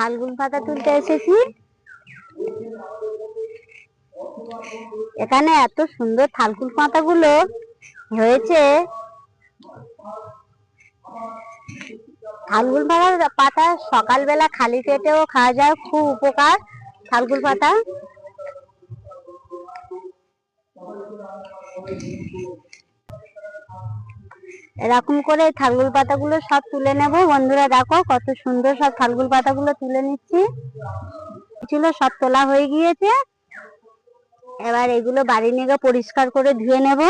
থালগুল পাতা তুলতে এসেছি। এখানে এত সুন্দর থালকুল পাতাগুলো হয়েছে। থালগুল পাতা পাতা সকালবেলা খালি পেটেও খাওয়া যায়, খুব উপকার থালগুল পাতা। এরকম করে থালগুল পাতাগুলো সব তুলে নেব। বন্ধুরা দেখো কত সুন্দর সব থালগুল পাতাগুলো তুলে নিচ্ছি। ছিল, সব তোলা হয়ে গিয়েছে। এবার এগুলো বাড়ি নিয়ে পরিষ্কার করে ধুয়ে নেব।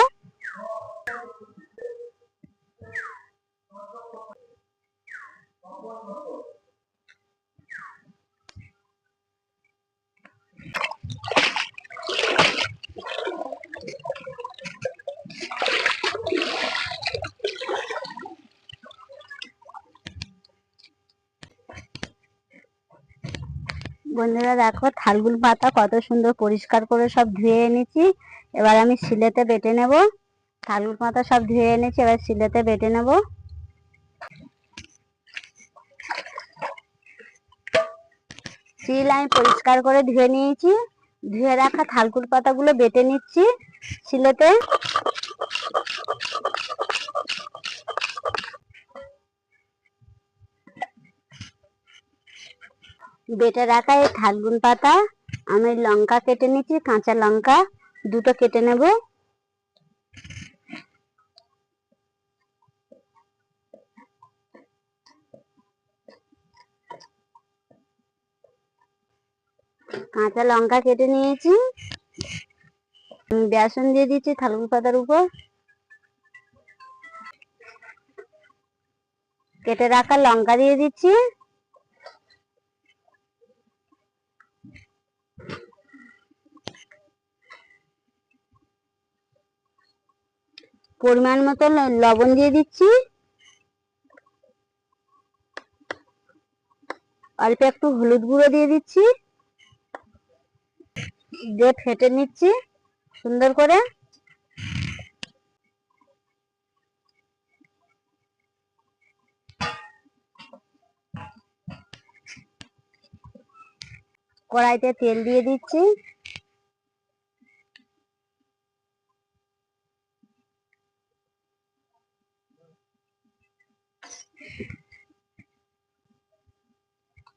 বন্ধুরা দেখো, থালগুল পাতা কত সুন্দর পরিষ্কার করে সব ধুয়ে এনেছি। এবার আমি শিলেতে বেটে নেব। থালগুল পাতা সব ধুয়ে এনেছি, এবার শিলেতে বেটে নেব। শিল আমি পরিষ্কার করে ধুয়ে নিয়েছি। ধুয়ে রাখা থালকুল পাতাগুলো বেটে নিচ্ছি শিলেতে। বেটে রাখা এই থালগুন পাতা, আমি লঙ্কা কেটে নিচ্ছি, কাঁচা লঙ্কা, দুটো কেটে নেব। কাঁচা লঙ্কা কেটে নিয়েছি। বেসন দিয়ে দিচ্ছি থালগুন পাতার উপর। কেটে রাখা লঙ্কা দিয়ে দিচ্ছি। পরিমাণ মতো লবণ দিয়ে দিচ্ছি। অল্প একটু হলুদ গুঁড়ো দিয়ে দিচ্ছি। দিয়ে ফেটে নিচ্ছি সুন্দর করে। কড়াইতে তেল দিয়ে দিচ্ছি।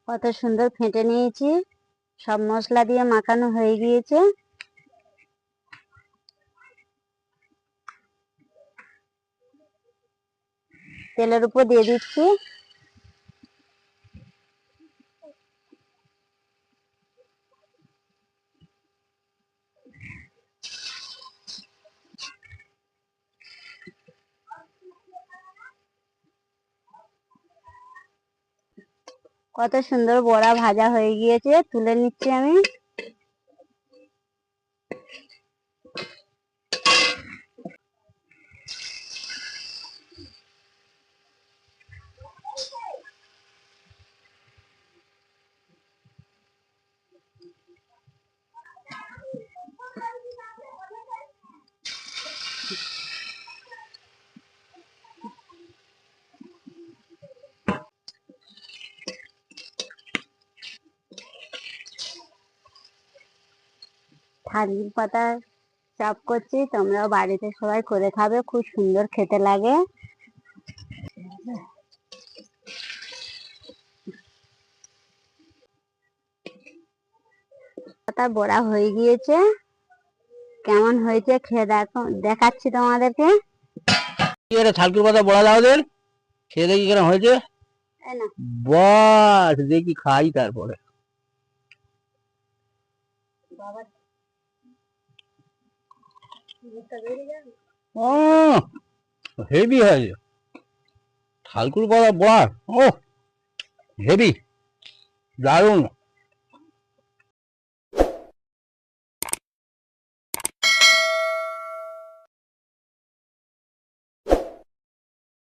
কত সুন্দর ফেটে নিয়েছি। সব মশলা দিয়ে মাখানো হয়ে গিয়েছে। তেলের উপর দিয়ে দিচ্ছি। কত সুন্দর বড়া ভাজা হয়ে গিয়েছে তুলে নিচ্ছি আমি। থানকুল পাতা চপ করছি তোমরাও বাড়িতে সবাই করে খাবে খুব সুন্দর খেতে লাগে। পাতা বড়া হয়ে গিয়েছে। কেমন হয়েছে খেয়ে দেখো দেখাচ্ছি তোমাদেরকে। কি করে থালকুর পাতা বড়া দাও ওদের। খেয়ে দেখি কেন হয়েছে। বাস দেখি খাই তারপরে। ও হেভি হয়েছে ঠালকুর পাতা বড়া। ও হেভি। দারুণ।